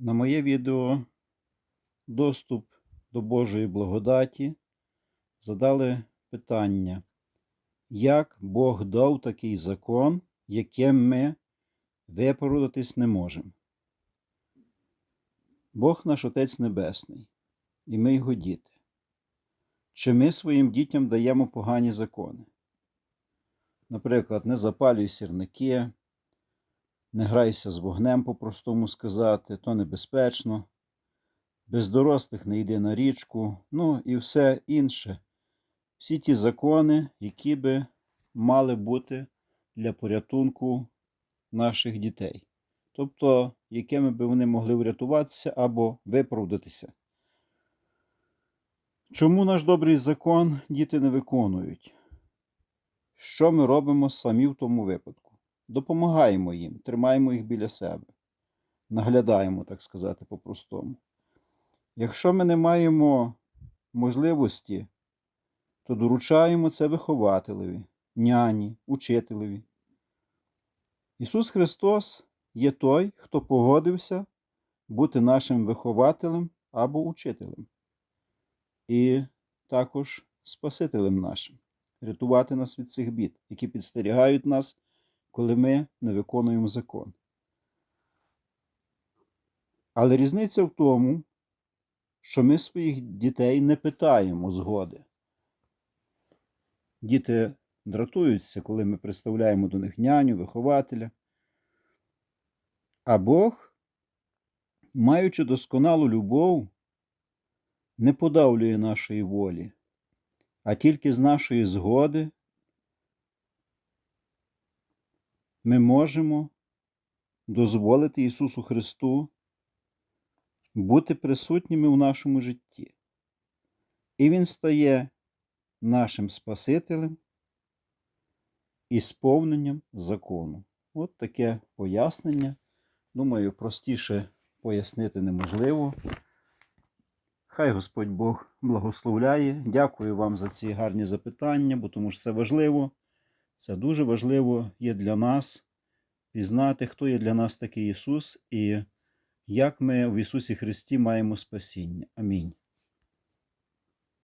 На моє відео доступ до Божої благодаті задали питання, як Бог дав такий закон, яким ми виправдатись не можемо. Бог наш Отець Небесний, і ми його діти. Чи ми своїм дітям даємо погані закони? Наприклад, не запалюй сірники, не грайся з вогнем, по-простому сказати, то небезпечно. Без дорослих не йди на річку, ну і все інше. Всі ті закони, які би мали бути для порятунку наших дітей. Тобто, якими би вони могли врятуватися або виправдатися. Чому наш добрий закон діти не виконують? Що ми робимо самі в тому випадку? Допомагаємо їм, тримаємо їх біля себе, наглядаємо, так сказати, по-простому. Якщо ми не маємо можливості, то доручаємо це вихователеві, няні, учителеві. Ісус Христос є той, хто погодився бути нашим вихователем або учителем, і також Спасителем нашим, рятувати нас від цих бід, які підстерігають нас, коли ми не виконуємо закон. Але різниця в тому, що ми своїх дітей не питаємо згоди. Діти дратуються, коли ми представляємо до них няню, вихователя. А Бог, маючи досконалу любов, не подавлює нашої волі, а тільки з нашої згоди ми можемо дозволити Ісусу Христу бути присутніми в нашому житті. І Він стає нашим Спасителем і сповненням закону. От таке пояснення. Думаю, простіше пояснити неможливо. Хай Господь Бог благословляє. Дякую вам за ці гарні запитання, бо тому що це важливо. Це дуже важливо є для нас пізнати, хто є для нас такий Ісус і як ми в Ісусі Христі маємо спасіння. Амінь.